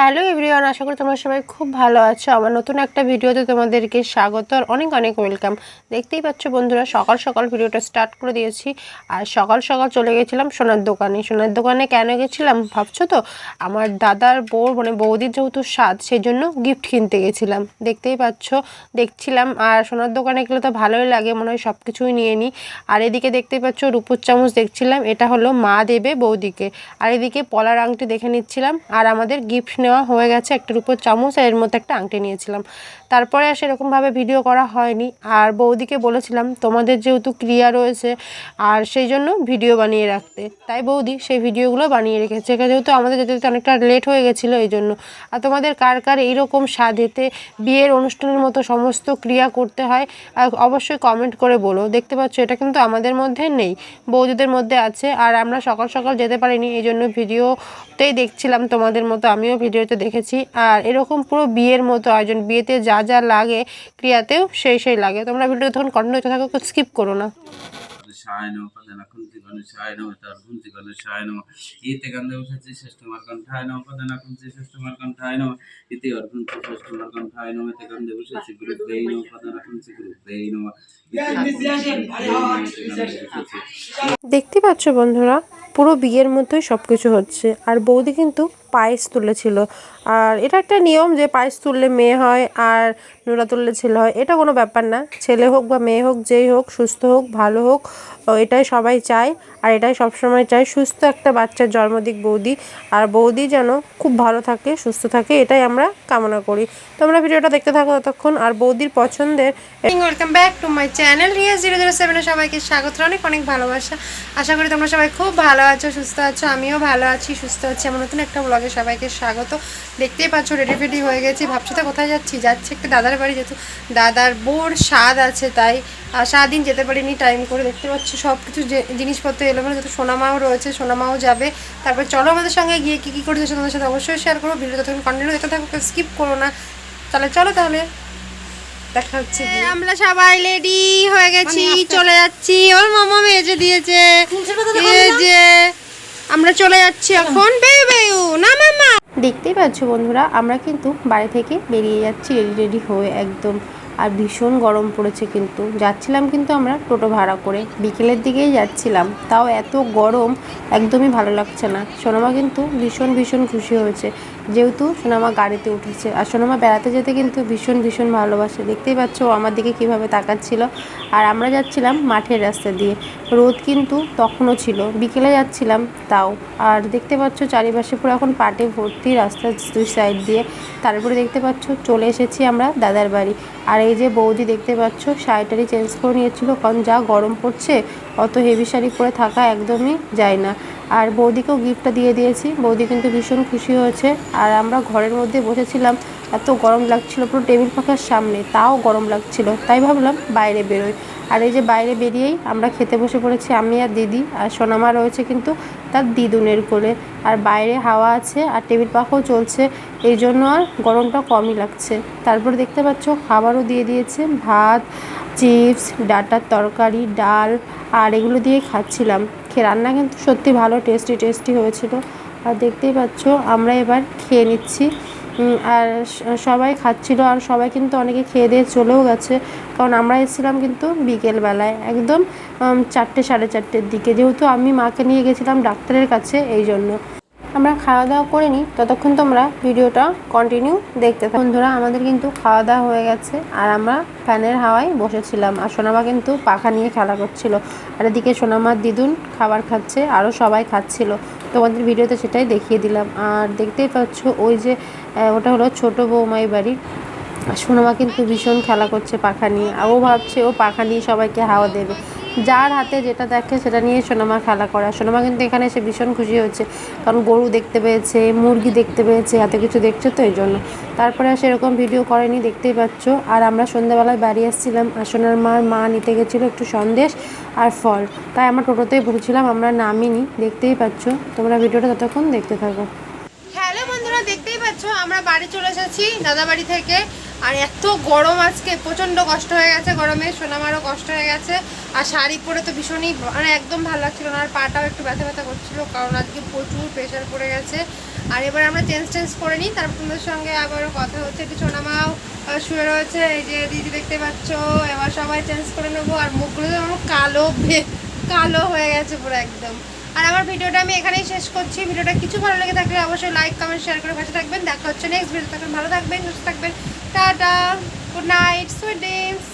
Hello everyone, আশা করি তোমরা সবাই খুব ভালো আছো। আমার নতুন একটা ভিডিওতে তোমাদেরকে স্বাগত আর অনেক অনেক ওয়েলকাম। দেখতেই পাচ্ছ বন্ধুরা, সকাল সকাল ভিডিওটা স্টার্ট করে দিয়েছি। আর সকাল সকাল চলে গেছিলাম সোনার দোকানে। সোনার দোকানে কেন গেছিলাম ভাবছ তো? আমার দাদার বউ মানে বৌদির যেহেতু স্বাদ সেই জন্য গিফট কিনতে গেছিলাম। দেখতেই পাচ্ছ, দেখছিলাম। আর সোনার দোকানে গেলে তো ভালোই লাগে, মনে হয় সব কিছুই নিয়ে নিই আর এদিকে দেখতেই পাচ্ছ, রূপুর চামচ দেখছিলাম, এটা হলো মা দেবে বৌদিকে। আর এদিকে পলার আংটি দেখে নিচ্ছিলাম। আর আমাদের গিফট নেওয়া হয়ে গেছে একটার উপর চামচ এর মধ্যে একটা আংটি নিয়েছিলাম। তারপরে আর সেরকমভাবে ভিডিও করা হয়নি। আর বৌদিকে বলেছিলাম, তোমাদের যেহেতু ক্রিয়া রয়েছে, আর সেই জন্য ভিডিও বানিয়ে রাখতে। তাই বৌদি সেই ভিডিওগুলো বানিয়ে রেখেছে। যেহেতু আমাদের যেতে যেতে অনেকটা লেট হয়ে গেছিল এই জন্য। আর তোমাদের কার কার এইরকম স্বাদেতে বিয়ের অনুষ্ঠানের মতো সমস্ত ক্রিয়া করতে হয় আর অবশ্যই কমেন্ট করে বলো। দেখতে পাচ্ছ, এটা কিন্তু আমাদের মধ্যে নেই, বৌদিদের মধ্যে আছে। আর আমরা সকাল সকাল যেতে পারিনি, এই জন্য ভিডিওতেই দেখছিলাম তোমাদের মতো। আমিও ভিডিওতে দেখেছি। আর এরকম পুরো বিয়ের মতো আয়োজন বিয়েতে যা যা লাগে ক্রিয়াতেও সেই সেই লাগে। তোমরা ভিডিও তখন কন্টিনিউ থাকো স্কিপ করো না। দেখতে পাচ্ছ বন্ধুরা পুরো বিয়ের মতোই সব কিছু হচ্ছে। আর বৌদি কিন্তু পায়েস তুলেছিল। আর এটা একটা নিয়ম যে পায়েস তুললে মেয়ে হয় আর নোড়া তুললে ছেলে হয়, এটা কোনো ব্যাপার না। ছেলে হোক বা মেয়ে হোক, যেই হোক, সুস্থ হোক, ভালো হোক এটাই সবাই চায়। আর এটাই সবসময় চায়, সুস্থ একটা বাচ্চার জন্ম দিক বৌদি। আর বৌদি যেন খুব ভালো থাকে, সুস্থ থাকে, এটাই আমরা কামনা করি। তোমরা ভিডিওটা দেখতে থাকো ততক্ষণ। আর বৌদির পছন্দের welcome back to my channel Riya zero zero সেভেনে সবাইকে স্বাগত, অনেক অনেক ভালোবাসা। আশা করি তোমরা সবাই খুব ভালো আছো, সুস্থ আছো, আমিও ভালো আছি, সুস্থ আছি। আমার নতুন একটা সবাইকে স্বাগত। দেখতেই পাচ্ছ রেডি ফেডি হয়ে গেছি। ভাবছ তো কোথায় যাচ্ছি? যাচ্ছি একটা দাদার বাড়ি যেহেতু দাদার বোর স্বাদ আছে তাই আর সারাদিন যেতে পারিনি টাইম করে দেখতে পাচ্ছি সব কিছু যে জিনিসপত্র এলো মানে যেহেতু সোনামাও রয়েছে সোনামাও যাবে। তারপর চলো আমাদের সঙ্গে গিয়ে কী কী করেছে তোমাদের সাথে অবশ্যই শেয়ার করব। ভিডিওটা তখন কন্টিনিউ দেখতে থাকো স্কিপ করো না। তাহলে চলো তাহলে দেখা হচ্ছে আমরা সবাই রেডি হয়ে গেছি চলে যাচ্ছি। ওর মামা মেজে দিয়েছে। যে আমরা চলে যাচ্ছি এখন। বেউ বেউ, না, মামা। দেখতেই পাচ্ছ বন্ধুরা, আমরা কিন্তু বাড়ি থেকে বেরিয়ে যাচ্ছি রেডি রেডি হয়ে একদম আর ভীষণ গরম পড়েছে কিন্তু। যাচ্ছিলাম কিন্তু আমরা টোটো ভাড়া করে। বিকেলের দিকেই যাচ্ছিলাম। তাও এত গরম, একদমই ভালো লাগছে না। সোনামা কিন্তু ভীষণ ভীষণ খুশি হয়েছে। যেহেতু সোনামা গাড়িতে উঠেছে। আর সোনামা বেড়াতে যেতে কিন্তু ভীষণ ভীষণ ভালোবাসে। দেখতেই পাচ্ছ ও আমার দিকে কীভাবে তাকাচ্ছিল। আর আমরা যাচ্ছিলাম মাঠের রাস্তা দিয়ে। রোদ কিন্তু তখনও ছিল। বিকেলে যাচ্ছিলাম তাও। আর দেখতে পাচ্ছ চারিপাশে পুরো এখন পাটে ভর্তি রাস্তার দুই সাইড দিয়ে। তারপরে দেখতে পাচ্ছ চলে এসেছি আমরা দাদার বাড়ি। আর এই যে বৌদি দেখতে পাচ্ছ শাড়িটারি চেঞ্জ করে নিয়েছিল। কারণ যা গরম পড়ছে, অত হেভি শাড়ি পরে থাকা একদমই যায় না। আর বৌদিকেও গিফটটা দিয়ে দিয়েছি। বৌদি কিন্তু ভীষণ খুশি হয়েছে। আর আমরা ঘরের মধ্যে বসেছিলাম। এত গরম লাগছিল, পুরো টেবিল পাখার সামনে, তাও গরম লাগছিল। তাই ভাবলাম বাইরে বেরোই। আর এই যে বাইরে বেরিয়েই আমরা খেতে বসে পড়েছি, আমি আর দিদি আর সোনামা রয়েছে কিন্তু তার দিদুনের কোলে। আর বাইরে হাওয়া আছে আর টেবিল পাখাও চলছে, এই জন্য আর গরমটা কমই লাগছে। তারপর দেখতে পাচ্ছ, খাবারও দিয়ে দিয়েছে, ভাত, চিপস, ডাটার তরকারি, ডাল, আর এগুলো দিয়ে খাচ্ছিলাম। খেয়ে রান্না কিন্তু সত্যি ভালো, টেস্টি টেস্টি হয়েছিল। আর দেখতেই পাচ্ছ, আমরা এবার খেয়ে নিচ্ছি। আর সবাই খাচ্ছিল আর সবাই কিন্তু অনেকে খেয়ে দিয়ে চলেও গেছে। কারণ আমরা এসেছিলাম কিন্তু বিকেলবেলায়, একদম চারটে, সাড়ে চারটের দিকে। যেহেতু আমি মাকে নিয়ে গেছিলাম ডাক্তারের কাছে এই জন্য। আমরা খাওয়া দাওয়া করে নিই, ততক্ষণ তোমরা ভিডিওটা কন্টিনিউ দেখতে থাকো। বন্ধুরা, আমাদের কিন্তু খাওয়া দাওয়া হয়ে গেছে, আর আমরা ফ্যানের হাওয়ায় বসেছিলাম, আর সোনামা কিন্তু পাখা নিয়ে খেলা করছিল। আর এদিকে সোনামার দিদুন খাবার খাচ্ছে, আরও সবাই খাচ্ছিল। তোমাদের ভিডিওতে সেটাই দেখিয়ে দিলাম। আর দেখতেই পাচ্ছ, ওই যে ওটা হলো ছোট বৌমাই বাড়ি আর সোনামা কিন্তু ভীষণ খেলা করছে পাখা নিয়ে। ও ভাবছে, ও পাখা নিয়ে সবাইকে হাওয়া দেবে। যার হাতে যেটা দেখে সেটা নিয়ে সোনামা খেলা করে। সোনামা কিন্তু এখানে এসে ভীষণ খুশি হচ্ছে কারণ গরু দেখতে পেয়েছে, মুরগি দেখতে পেয়েছে, এত কিছু দেখছে তো এই জন্য। তারপরে সেরকম ভিডিও করেনি, দেখতেই পাচ্ছ। আর আমরা সন্ধ্যাবেলায় বাড়ি আসছিলাম। আর সোনার মার মা নিতে গেছিল একটু সন্দেশ আর ফল। তাই আমরা টোটোতেই বসেছিলাম আমরা নামিনি। দেখতেই পাচ্ছ। তোমরা ভিডিওটা ততক্ষণ দেখতে থাকো। বন্ধুরা দেখতেই পাচ্ছ, আমরা বাড়ি চলে এসেছি দাদা বাড়ি থেকে। আর এত গরম আজকে, প্রচণ্ড কষ্ট হয়ে গেছে গরমে, সোনামারও কষ্ট হয়ে গেছে। আর শাড়ি পরে তো ভীষণই মানে একদম ভালো লাগছিল না, আর পাটাও একটু ব্যথা ব্যথা করছিল, কারণ আজকে প্রচুর প্রেশার পড়ে গেছে। আর এবার আমরা চেঞ্জ টেঞ্জ করে নিই, তারপর তোমাদের সঙ্গে আবারও কথা হচ্ছে। একটু সোনামাও শুয়ে রয়েছে, এই যে দিদি দেখতে পাচ্ছ, এবার সবাই চেঞ্জ করে নেব। আর মুখগুলো তো আমার কালো কালো হয়ে গেছে পুরো একদম। আর আমার ভিডিওটা আমি এখানেই শেষ করছি। ভিডিওটা কিছু ভালো লেগে থাকলে অবশ্যই লাইক কমেন্ট শেয়ার করে পাশে থাকবেন। দেখা হচ্ছে নেক্সট ভিডিও থাকবেন ভালো থাকবেন, সুস্থ থাকবেন। Tata good night sweet dreams